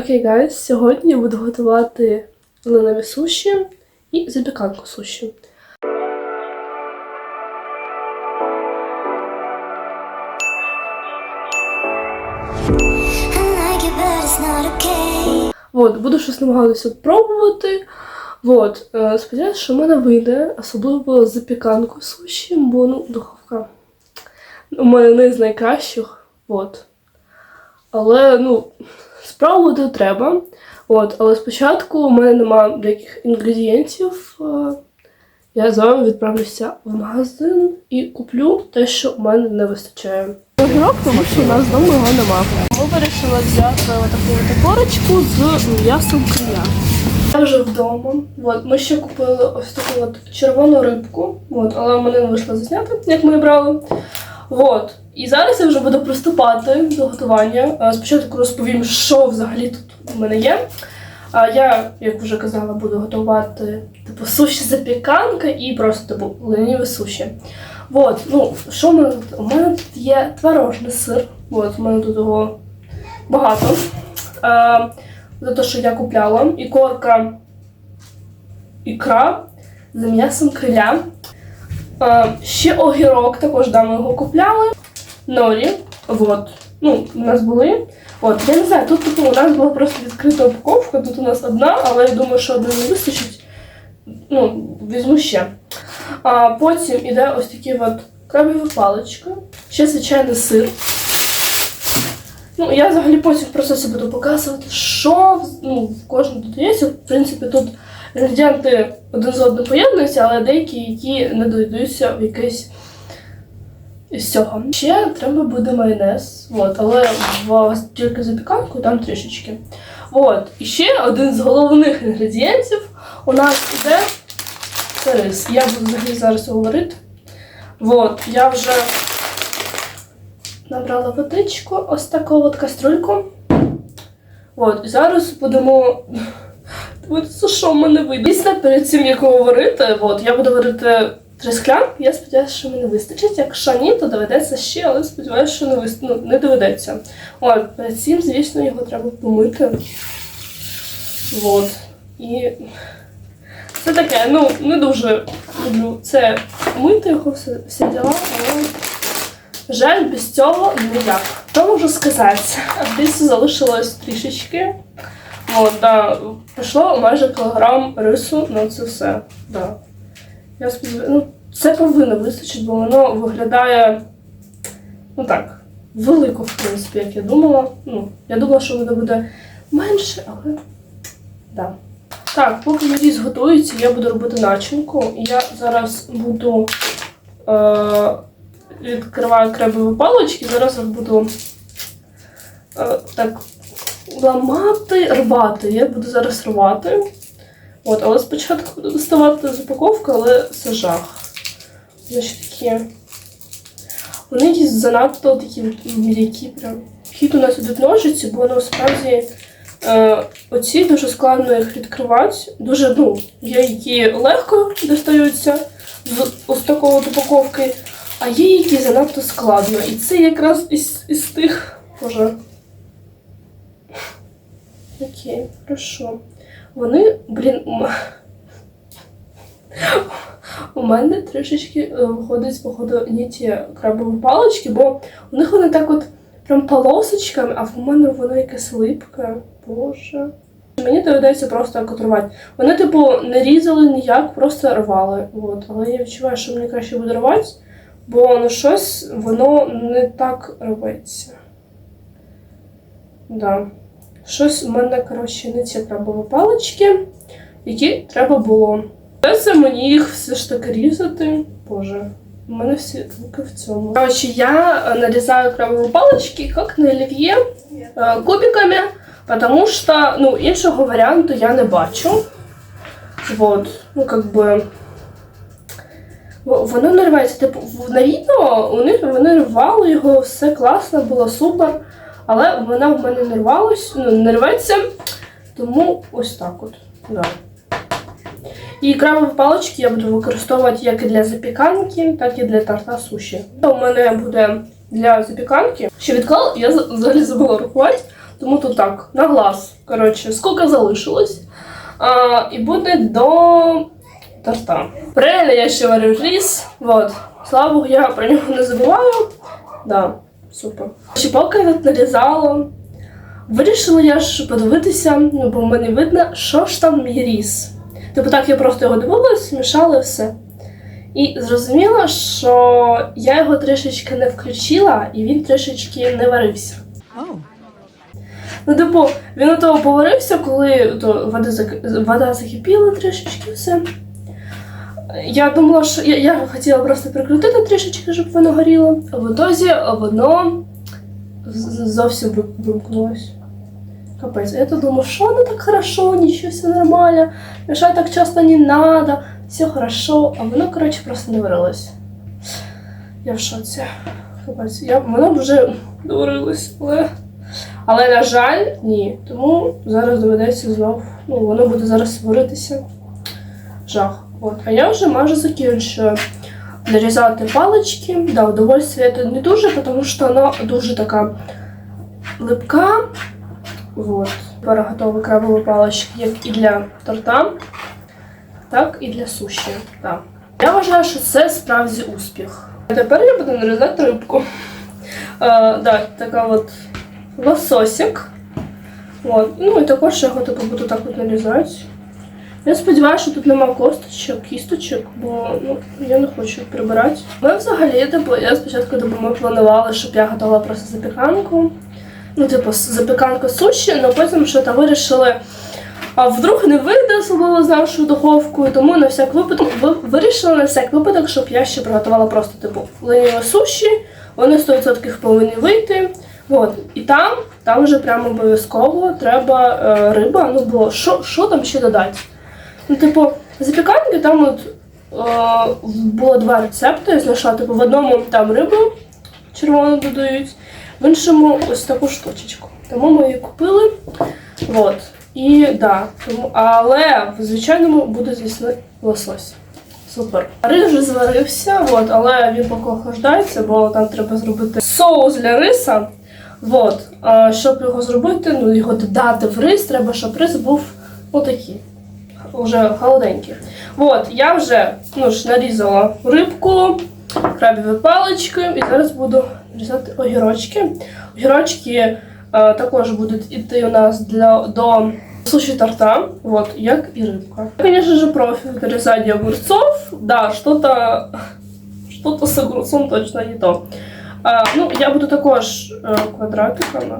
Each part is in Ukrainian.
Окей, гайс, сьогодні я буду готувати линові суші і запіканку суші. Like okay. От, буду щось намагатися пробувати. От, е, сподіваюся, що в мене вийде, особливо з запіканкою суші, бо ну, духовка у мене не з найкращих. От. Але ну, спробувати треба. От, але спочатку у мене немає деяких інгредієнтів. Е, Я з вами відправлюся в магазин і куплю те, що у мене не вистачає. Огірок, тому що у нас вдома його немає. Ми вирішили взяти таку корочку з м'ясом криля. Я вже вдома. От, ми ще купили ось таку от червону рибку, от, але мене не вийшло засняти, як ми її брали. От. І зараз я вже буду приступати до готування. Е, Спочатку розповім, що взагалі тут у мене є. А я, як вже казала, буду готувати типу суші запіканка і просто типу леніві суші. От, ну, що в мене тут? У мене тут є творожний сир. От, у мене тут його багато. Е, за те, що я купляла. Ікорка ікра з м'ясом криля. Е, ще огірок, також да, його купляли. Норі. Вот. Ну, у нас були. От, я не знаю, тут типу, у нас була просто відкрита упаковка, тут у нас одна, але я думаю, що одної не вистачить. Ну, візьму ще. А потім іде ось такі от крабові палички, ще звичайний сир. Ну, я взагалі потім в процесі буду показувати, що ну, в кожному додається. В принципі, тут інгредієнти один з одним поєднуються, але деякі, які не додаються в якийсь із цього. Ще треба буде майонез, от, але в тільки запіканку там трішечки. От. І ще один з головних інгредієнтів у нас іде це рис. Я буду взагалі зараз його варити. От, я вже набрала водичку, ось таку от каструльку. От, і зараз будемо дивитися, що в мене вийде. Після перед цим, як його варити, от, я буду варити три склянки. Я сподіваюся, що мені вистачить. Якщо ні, то доведеться ще, але сподіваюся, що не, вист... ну, не доведеться. От, перед цим, звісно, його треба помити. От. І це таке, ну, не дуже люблю це мити його, все, всі діла, але жаль, без цього ніяк. Що можу сказати? Десь залишилось трішечки. От, да, пішло майже кілограм рису на це все. Да. Я сподіваюся, ну, це повинно вистачити, бо воно виглядає, ну так, велико, в принципі, як я думала. Ну, я думала, що воно буде менше, але да. Так, поки мені зготується, я буду робити начинку. Я зараз буду е, відкриваю крабові палички, зараз я буду е, так ламати, рвати. Я буду зараз рвати. От, але спочатку доставати з упаковки, але це жах. Значить такі. Вони якісь занадто такі м'які прям. Хід у нас ідуть ножиці, бо насправді е, оці дуже складно їх відкривати. Дуже, ну, є які легко достаються з ось такої упаковки, а є які занадто складно. І це якраз із, із тих. Боже. Окей, хорошо. Вони, блін, у мене трішечки е, виходить, походу, не ті крабові палички, бо у них вони так от прям полосочками, а в мене воно якесь липке. Боже. Мені доведеться просто котрувати. Вони, типу, не різали ніяк, просто рвали. От. Але я відчуваю, що мені краще буде рвати, бо ну, щось воно не так рветься. Да. Щось у мене, коротше, не ці крабові палички, які треба було. Це мені їх все ж таки різати. Боже, у мене всі руки в цьому. Коротше, я нарізаю крабові палички, як на олів'є, е, кубиками, тому що ну, іншого варіанту я не бачу. Вот, ну, как би. Воно не рветься. Типу, на відео них вони рвали його, все класно, було супер. Але вона в мене не рвалась, ну, не рветься. Тому ось так от. Да. І крабові палички я буду використовувати як і для запіканки, так і для торта суші. У мене буде для запіканки. Ще відклала, я за- взагалі забула рахувати. Тому тут так, на глаз. Коротше, скільки залишилось. А, і буде до торта. Правильно, я ще варю рис. Вот. Слава Богу, я про нього не забуваю. Да, супер. Ще поки я тут нарізала. Вирішила я ж подивитися, ну, бо в мене видно, що ж там мій ріс. Типу так я просто його дивилась, мішала і все. І зрозуміла, що я його трішечки не включила, і він трішечки не варився. Ну, типу, він у того поварився, коли то вода, вода закипіла трішечки все. Я думала, що я, я хотіла просто прикрутити трішечки, щоб воно горіло, а в ітозі воно зовсім ви- вимкнулось. Капець. Я то думаю, що воно так хорошо, нічого, все нормально, мешать так часто не надо, все хорошо, а воно, коротше, просто не варилось. Я в шоці. Капець. Я, воно вже доварилось, але. Але, на жаль, ні. Тому зараз доведеться знов. Ну, воно буде зараз варитися. Жах. От. А я вже майже закінчую нарізати палички. Да, удовольствие це не дуже, тому що вона дуже така липка. Вот. Тепер готові крабові палички, як і для торта, так і для суші. Так. Я вважаю, що це справді успіх. А тепер я буду нарізати рибку. А, да, така от лососик. От. Ну і також я його типу, буду так от нарізати. Я сподіваюся, що тут нема косточок, кісточок, бо ну, я не хочу прибирати. Ми взагалі, типу, я спочатку типу, ми планували, щоб я готувала просто запіканку. Ну, типу, запіканку суші, але потім що то вирішили. А вдруг не вийде, з нашою духовкою, тому на всяк випадок ви- вирішили на всяк випадок, щоб я ще приготувала просто типу леніві суші, вони 100% повинні вийти. От. І там, там вже прямо обов'язково треба е, риба. Ну, бо що там ще додати? Ну, типу, запіканки там от е, було два рецепти. Я знайшла, типу, в одному там рибу червону додають, в іншому ось таку штучечку. Тому ми її купили. От. І да, тому, але в звичайному буде, звісно, лосось. Супер. Рис вже зварився, от, але він поки охлаждається, бо там треба зробити соус для риса. От. А щоб його зробити, ну його додати в рис, треба, щоб рис був отакий. Уже холоденький. От, я вже ну, ж, нарізала рибку, крабові палички, і зараз буду різати огірочки. Огірочки е, також будуть іти у нас для, до суші торта, вот, як і рибка. Я, конечно же, профи в нарезании огурцов. Да, что-то что-то с огурцом точно не то. А, ну, я буду також е, квадратиками.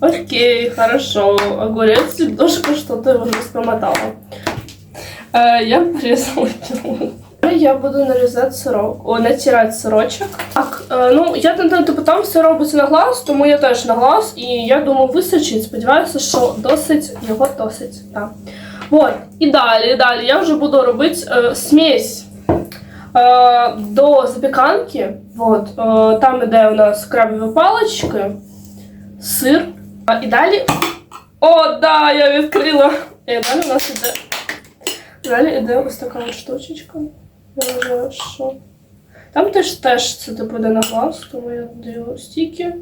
Окей, хорошо. Огурец немножко что-то уже промотала. Е, я порезала пилу. Я буду нарізати сирок, о, натирати сирочок. Так, е, ну я типу, там все робиться на глаз, тому я теж на глаз, і я думаю, вистачить. Сподіваюся, що досить його досить. Так. От, і далі, далі я вже буду робити е, смесь е, до запіканки. От, е, там іде у нас крабові палички, сир. А, і далі. О, да, я відкрила. І далі у нас іде. Далі іде ось така от штучечка. Я. Там теж теж це типу йде на глаз, тому я даю стільки.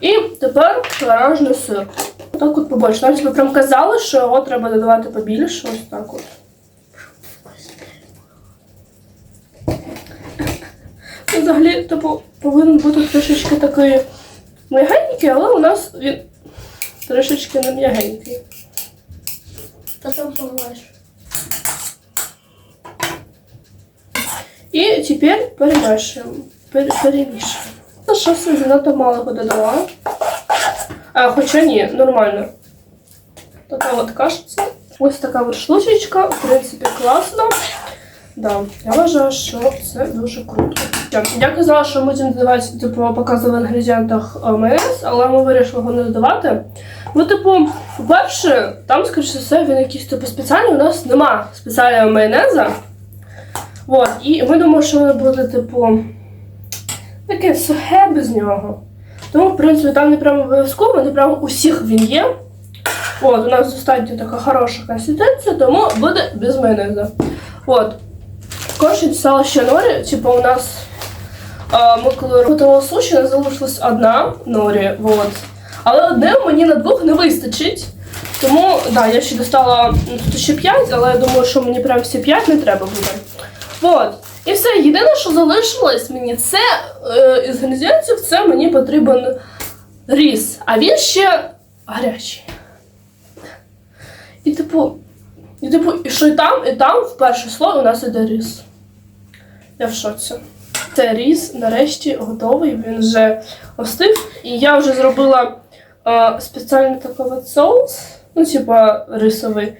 І тепер творожний сир. Так от побольше. Навіть ви прям казали, що його треба додавати побільше. Ось так от. Ну, Взагалі, типу, повинен бути трішечки такий м'ягенький, але у нас він трішечки не м'ягенький. Потом помоешь. І тепер перемішуємо. Пер, перемішуємо. Та щось я занадто мало його додала. А, хоча ні, нормально. Така от кашиця. Ось така от штучечка, в принципі, класно. Да, я вважаю, що це дуже круто. Я, казала, що ми будемо додавати, типу, показували в інгредієнтах е, майонез, але ми вирішили його не додавати. Ну, типу, по-перше, там, скоріше все, він якийсь типу спеціальний. У нас нема спеціального майонеза. От, і ми думаємо, що воно буде, типу, таке сухе без нього. Тому, в принципі, там не прямо обов'язково, не прямо у всіх він є. От, у нас достатньо така хороша консистенція, тому буде без майонезу. От. Я дістала ще норі, типу, у нас а, ми коли готували суші, у нас залишилась одна норі. Вот. Але одне мені на двох не вистачить. Тому да, я ще достала ну, тут ще 5, але я думаю, що мені прям всі 5 не треба буде. Вот. І все, єдине, що залишилось мені, це е, із інгредієнтів, це мені потрібен ріс. А він ще гарячий. І типу, і типу, і що і там, і там в перший слой у нас іде ріс. Я в шоці. Це ріс нарешті готовий, він вже остив. І я вже зробила е, спеціальний такий соус, ну, типа рисовий.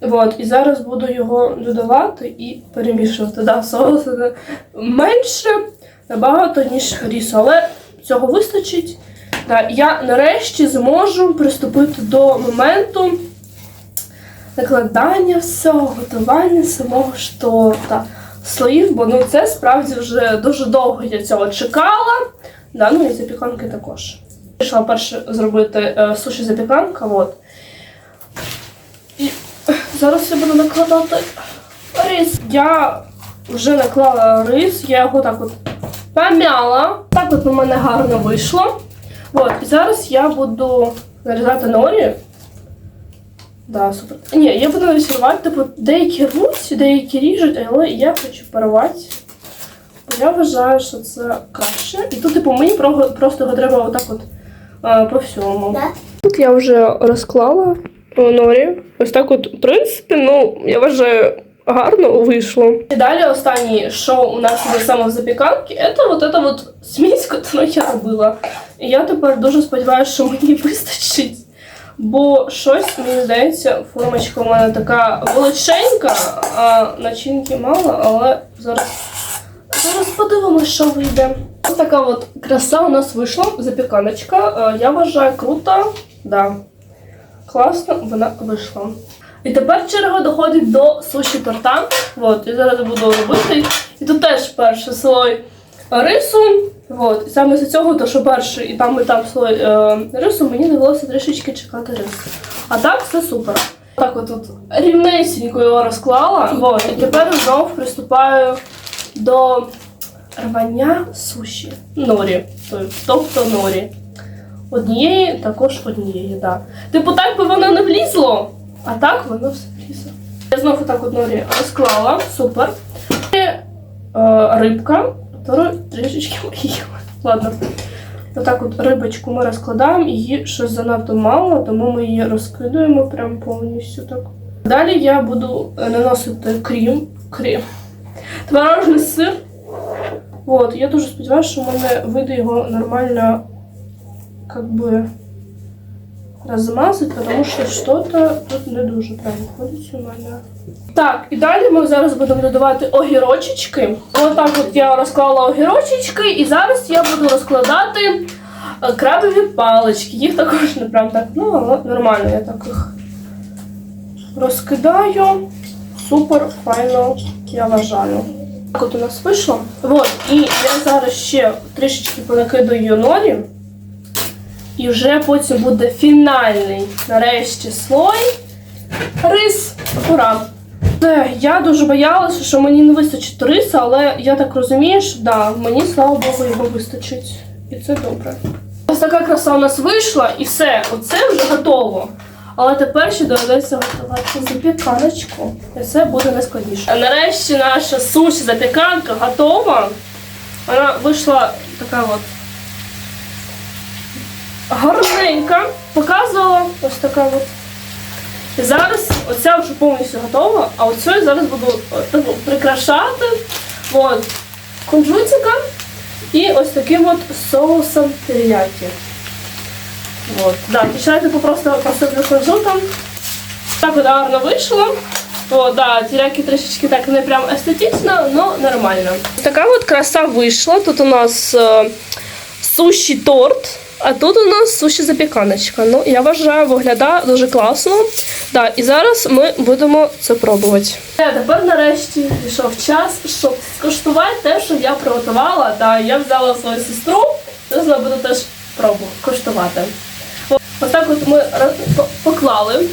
Вот, і зараз буду його додавати і перемішувати. Да, соус менше набагато, ніж рісу, але цього вистачить. Да, я нарешті зможу приступити до моменту накладання всього, готування самого ж торта, слоїв, бо ну це справді вже дуже довго я цього чекала. Да, ну і запіканки також. Вирішила перше зробити е, суші запіканка. От. І зараз я буду накладати рис. Я вже наклала рис, я його так от помяла. Так от у мене гарно вийшло. От, і зараз я буду нарізати норі. Да, супер. Ні, я буду сервувати, типу, деякі рвуть, деякі ріжуть, але я хочу парувати. Бо я вважаю, що це краще. І тут, типу, мені просто його треба отак от е, по всьому. Да? Тут я вже розклала норі. Ось так от, в принципі, ну, я вважаю, гарно вийшло. І далі останнє, що у нас буде саме в запіканці, це от це от смісь, яку я робила. І я тепер дуже сподіваюся, що мені вистачить. Бо щось, мені здається, формочка у мене така величенька, а начинки мало, але зараз, зараз подивимося, що вийде. Ось така от краса у нас вийшла, запіканочка. Е, Я вважаю круто. Да. Класно вона вийшла. І тепер черга доходить до суші торта. От, я зараз буду робити. І тут теж перший слой рису. От, саме з цього, то що перший і там, і там слой е, рису, мені довелося трішечки чекати рис. А так все супер. Так от тут рівнесенько його розклала. От, і тепер знов приступаю до рвання суші. Норі. Тобто норі. Однієї, також однієї. Да. Типу, так би воно не влізло, а так воно все влізло. Я знову так от норі розклала, супер. І, е, рибка, то трішечки поїла. Ладно. Отак от рибочку ми розкладаємо, її щось занадто мало, тому ми її розкидуємо прям повністю так. Далі я буду наносити крім, крім, творожний сир. От, я дуже сподіваюся, що в мене вийде його нормально как размазать, потому что что-то тут не дуже прям виходить у мене. Так, і далі ми зараз будемо додавати огірочечки. Отак от я розклала огірочечки, і зараз я буду розкладати е, крабові палички. Їх також не прям так, ну, нормально, я так їх розкидаю. Супер, файно, я вважаю. Так от у нас вийшло. Вот, і я зараз ще трішечки понакидаю норі. І вже потім буде фінальний, нарешті, слой. Рис. Ура! Я дуже боялася, що мені не вистачить риса, але я так розумію, що да, мені, слава Богу, його вистачить. І це добре. Ось така краса у нас вийшла, і все, оце вже готово. Але тепер ще доведеться готувати запіканочку. І це буде найскладніше. А нарешті наша суші запіканка готова. Вона вийшла така от гарненька. Показувала ось така от. І зараз оця вже повністю готова, а оцю я зараз буду е, прикрашати от, кунжутиком і ось таким от соусом теріякі. От, да, типу просто посиплю кунжутом. Так гарно вийшло. О, да, теряки трішечки так не прям естетично, але нормально. Така от краса вийшла. Тут у нас е, суші торт, а тут у нас суші запіканочка. Ну, я вважаю, виглядає дуже класно. Да, і зараз ми будемо це пробувати. Е, Тепер нарешті пішов час, щоб скуштувати те, що я приготувала. Да, я взяла свою сестру, зараз буде теж пробувати куштувати. О, Отак от ми поклали.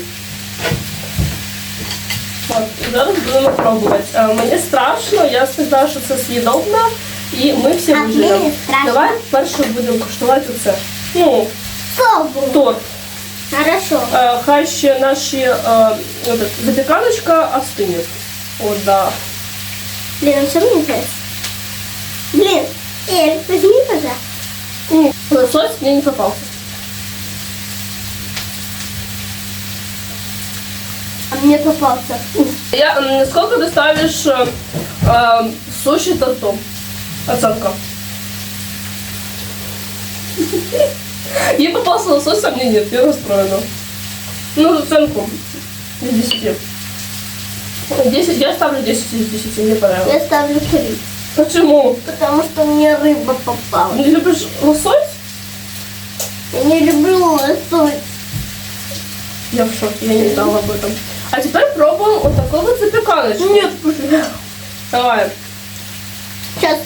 От, і зараз будемо пробувати. Е, Мені страшно, я сподіваюся, що це з'їдобно. і ми всі виживемо. Давай перше будемо куштувати оце. Ну, Пробую. торт. Хорошо. Е, хай ще наші е, этот, запіканочка остине. О, да. Блин, а что мне нравится? Блин, Эль, возьми, пожалуйста. М, Лосось мне не попался. А мне попался. Я, м, сколько ты ставишь э, э, суши торту? Оценка. Ей попался лосось, а мне нет, я расстроена. Ну, оценку из 10. 10, я ставлю 10 из 10, мне понравилось. Я ставлю три. Почему? Потому что мне рыба попала. Не любишь лосось? Я не люблю лосось. Я в шоке, я не знала об этом. А теперь пробуем вот такой вот запеканочку. Нет, Давай. Сейчас.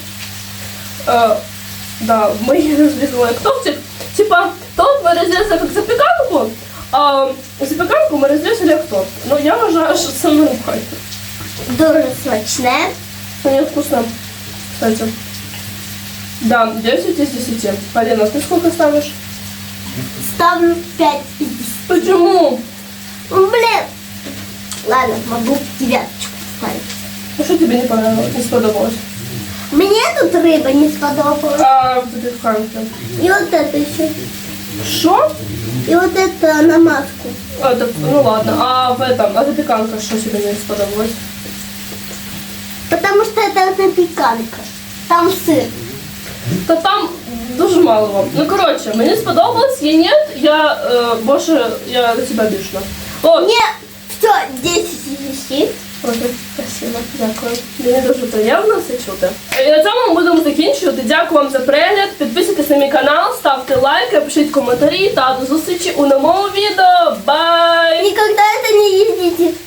Э, да, мы разрезали тортик. Типа, торт мы разрезали как запеканку, а запеканку мы разрезали как торт. Но я вважаю, що це нормально. Дуже смачне. Мне вкусно, кстати. Да, 10 из 10. Полина, ты сколько ставишь? Ставлю 5 из 10. Почему? Ну, Блин. Ладно, могу девяточку ставить. Ну что тебе не понравилось, не сподобалось? Мне тут рыба не сподобалась. А в запеканке? И вот это еще. Что? И вот это на маску. А, так, ну ладно, а в этом, а запеканка что тебе не сподобалось? Потому что это запеканка. Там сыр. Та там дуже мало вам. Ну коротше, мені сподобалось, я ні, я е, більше я на тебе бішна. О, Мне все 10 из 10. Добре, спасибо, дякую. Мені дуже приємно все чути. І на цьому ми будемо закінчувати. Дякую вам за перегляд. Підписуйтесь на мій канал, ставте лайки, пишіть коментарі та до зустрічі у новому відео. Бай! Ніколи це не їздите!